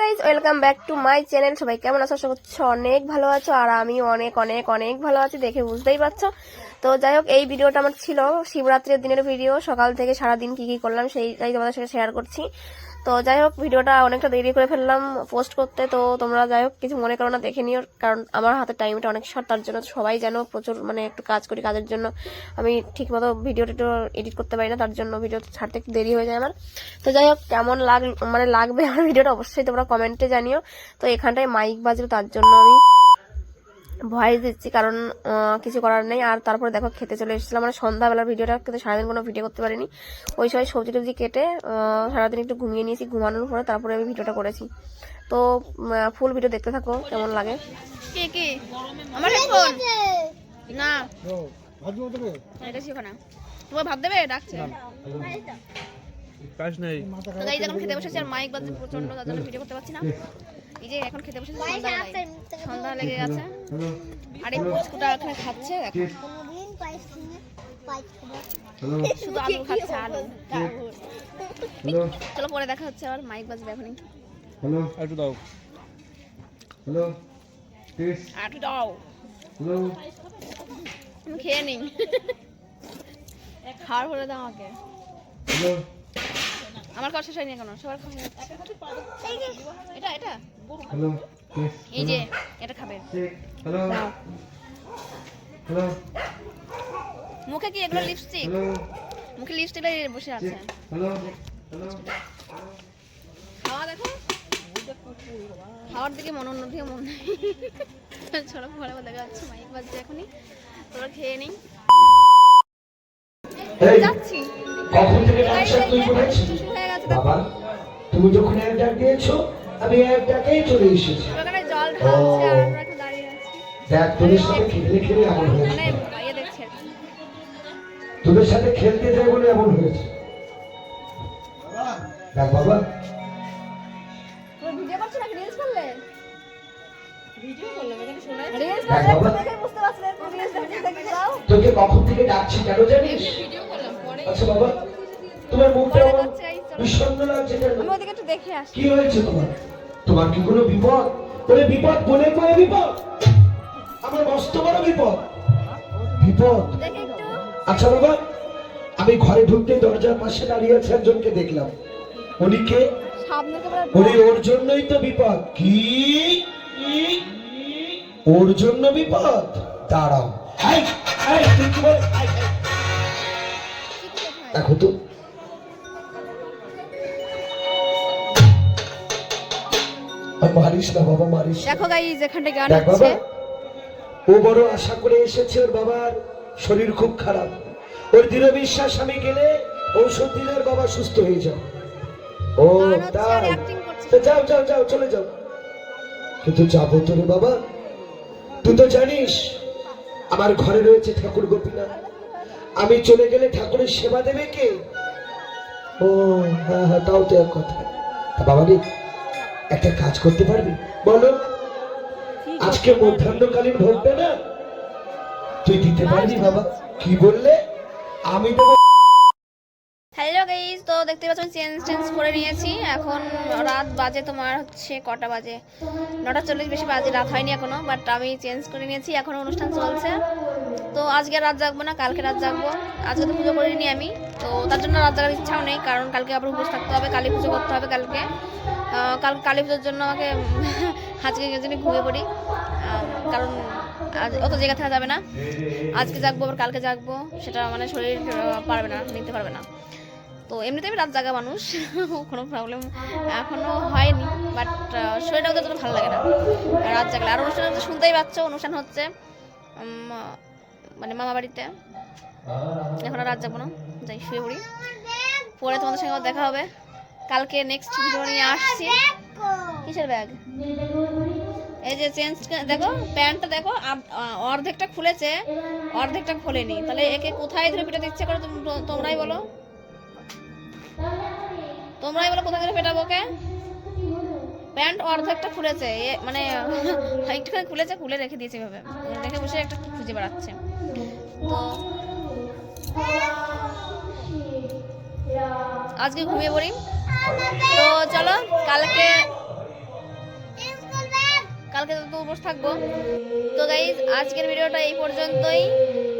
Guys welcome back to my channel সবাই কেমন আছো? আশা করছ অনেক ভালো আছো, আর আমি অনেক অনেক অনেক ভালো আছি দেখে বুঝতেই পারছ। তো যাই হোক, এই ভিডিওটা আমার ছিল শিবরাত্রির দিনের ভিডিও। সকাল থেকে সারা দিন কি কি করলাম, সেইটাই তোমাদের সাথে শেয়ার করছি। তো যাই হোক ভিডিওটা অনেকটা দেরি করে ফেললাম পোস্ট করতে, তো তোমরা যাই হোক কিছু মনে করো না, দেখে নিও, কারণ আমার হাতে টাইমটা অনেক শর্ট তার জন্য সবাই জানো প্রচুর মানে একটু কাজ করি কাজের জন্য। আমি ঠিকমতো ভিডিও টিডিও এডিট করতে পারি না, তার জন্য ভিডিও ছাড়তে একটু দেরি হয়ে যায় আমার। তো যাই হোক কেমন লাগ মানে লাগবে আমার ভিডিওটা অবশ্যই তোমরা কমেন্টে জানিও। তো এখানটায় মাইক বাজলো, তার জন্য আমি ভয়েস দিচ্ছি কারণ কিছু করার নেই। আর তারপরে দেখো খেতে চলে এসেছিলাম। মানে সন্ধ্যাবেলার ভিডিওটা কিন্তু সারাদিন কোনো ভিডিও করতে পারিনি। ওই সময় সবজি টবজি কেটে সারাদিন একটু ঘুমিয়ে নিয়েছি ঘুমানোর পরে তারপরে আমি ভিডিওটা করেছি। তো ফুল ভিডিও দেখতে থাকো কেমন লাগে? কে কে? আমার হেডফোন না। এটা ছিল না। তোমার ভাত দেবে? ডাকছে। কাজ নেই। তো গাইজ এখন খেতে বসেছি আর মাইক বাজছে প্রচণ্ড তার জন্য ভিডিও করতে পারছি না। এই যে এখন খেতে বসেছি সন্ধ্যাবেলায়। সন্ধ্যা লেগে গেছে। আর এই পুচকুটা এখানে খাচ্ছে দেখো। শুধু আলু খাচ্ছে আলু। চলো পরে দেখা হচ্ছে আবার মাইক বাজবে এখনই। হ্যালো একটু দাও। হ্যালো আর একটু দাও। হ্যালো আমি খেয়ে নিই। খাওয়ার করে দাও আমাকে। হ্যালো আমার খাওয়া শেষ হয়নি এখনও সবার খাওয়া এটা এটা? হ্যালো এই যে এটা খাবে। হ্যালো। হ্যালো। মুখে কি এগুলো লিপস্টিক মুখে লিপস্টিক বসে আছে। হ্যালো। হ্যালো। খাওয়া দেখো। খাওয়ার দিকে মন অন্যদিকে মন নেই। চলো পরে আবার দেখা যাচ্ছে মাইক বাজছে এখনই। তোরা খেয়ে নিই। যাচ্ছি। কখন থেকে বাবা তুমি যখন এক ডাক দিয়েছ আমি এক ডাকেই চলে এসেছি। দেখ তোদের সাথে খেলে খেলে এমন হয়েছে। মানে ইয়ে। তোদের সাথে খেলতে যাই বলে এমন হয়েছে। দেখ বাবা। তুমি ভিডিও করছ নাকি? রিলস করলে? ভিডিও করলাম এখানে শোনা রিলস দেখ বাবা। দেখে বুঝতে পারছি না তুমি রিলস দেখে দেখে যাও। তোকে কখন থেকে ডাকছি কেন জানিস? ভিডিও করলাম পরে আচ্ছা বাবা তোমার মুখটা বিষণ্ণ লাগছে কেন আমি একটু দেখে আসি। কি হয়েছে তোমার? তোমার কি কোনো বিপদ? বিপদ বলে কয়ে বিপদ? আমার মস্ত বড় বিপদ। বিপদ? আচ্ছা বাবা আমি ঘরে ঢুকতে দরজার পাশে দাঁড়িয়ে আছে একজনকে দেখলাম। উনি কে? উনি ওর জন্যই তো বিপদ। কি? ওর জন্য বিপদ? দাঁড়াও। দেখো তো। মারিস না বাবা মারিস দেখো গান হচ্ছে। ও বড় আশা করে এসেছে ওর বাবার শরীর খুব খারাপ। ওর দৃঢ় বিশ্বাস আমি গেলে ঔষধ দিলে ওর বাবা সুস্থ হয়ে যাও ও তাই। যাও যাও যাও চলে যাও। কিন্তু যাব তো রে বাবা। তুই তো জানিস আমার ঘরে রয়েছে ঠাকুর গোপীনাথ। আমি চলে গেলে ঠাকুরের সেবা দেবে কে? ও হ্যাঁ হ্যাঁ তাও তো এক কথা বাবা রে একটা কাজ করতে পারবি? বলো। আজকে মধ্যাহ্নকালীন ভোটটা না তুই দিতে পারবি বাবা। কি বললে? আমি দেবো হ্যালো গাইজ তো দেখতে পাচ্ছ চেঞ্জ চেঞ্জ করে নিয়েছি। এখন রাত বাজে তোমার হচ্ছে কটা বাজে? নটা চল্লিশ বেশি বাজে রাত হয়নি এখনও বাট আমি চেঞ্জ করে নিয়েছি এখনও অনুষ্ঠান চলছে। তো আজকে রাত জাগবো না কালকে রাত জাগবো। আজকে তো পুজো করিনি আমি তো তার জন্য রাত জাগার ইচ্ছাও নেই কারণ কালকে আবার উপোস থাকতে হবে কালী পুজো করতে হবে কালকে। কাল কালী পুজোর জন্য আমাকে আজকে জন্য ঘুমিয়ে পড়ি। কারণ আজ অত জায়গা থাকা যাবে না। আজকে জাগবো, আবার কালকে জাগবো, সেটা মানে শরীর পারবে না, নিতে পারবে না। তো এমনিতে আমি রাত জাগা মানুষ, কোনো প্রবলেম এখনও হয়নি বাট শরীরটা ওদের জন্য ভালো লাগে না। রাত জাগলে আর অনুষ্ঠান শুনতেই পাচ্ছ, অনুষ্ঠান হচ্ছে মানে মামা বাড়িতে। এখন আর রাত যাব না, যাই, শুয়ে পড়ি। পরে তোমাদের সঙ্গে দেখা হবে। কালকে নেক্সট ভিডিও নিয়ে আসছি। কিসের ব্যাগ এই যে চেঞ্জ দেখো, প্যান্টটা দেখো অর্ধেকটা খুলেছে, অর্ধেকটা খোলেনি। তাহলে একে কোথায় ধরে পিটাতে ইচ্ছে করে তোম- তোমরাই বলো। তোমরাই বলো কোথায় ধরে পেটাবো ওকে? প্যান্ট অর্ধেকটা খুলেছে মানে একটুখানি খুলেছে, খুলে রেখে দিয়েছে এভাবে। রেখে বসে একটা খুঁজে বেড়াচ্ছে। তো আজকে ঘুমিয়ে পড়ি। তো চলো, কালকে কালকে তো উপোস থাকব। তো গাইজ আজকের ভিডিওটা এই পর্যন্তই।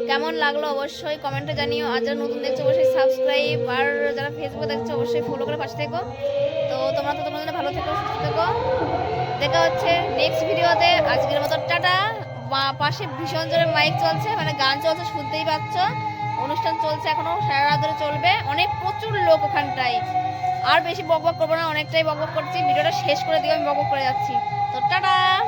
কেমন লাগল অবশ্যই কমেন্টে জানিও। আর যারা নতুন দেখছ, অবশ্যই সাবস্ক্রাইব আর যারা ফেসবুকে দেখছ, অবশ্যই ফলো করে পাশে থেকো। তো তোমরা তো তোমাদের ভালো থেকো, সুস্থ থেকো। দেখা হচ্ছে নেক্সট ভিডিওতে। আজকের মতো টাটা। পাশে ভীষণ জোরে মাইক চলছে মানে গান চলছে, শুনতেই পাচ্ছ। অনুষ্ঠান চলছে এখনও, সারা রাত ধরে চলবে। অনেক প্রচুর লোক ওখানটায়। আর বেশি বক বক করব না, অনেকটাই বকবক বক করছি। ভিডিওটা শেষ করে দিয়ে আমি বক বক করে যাচ্ছি। তো টাটা!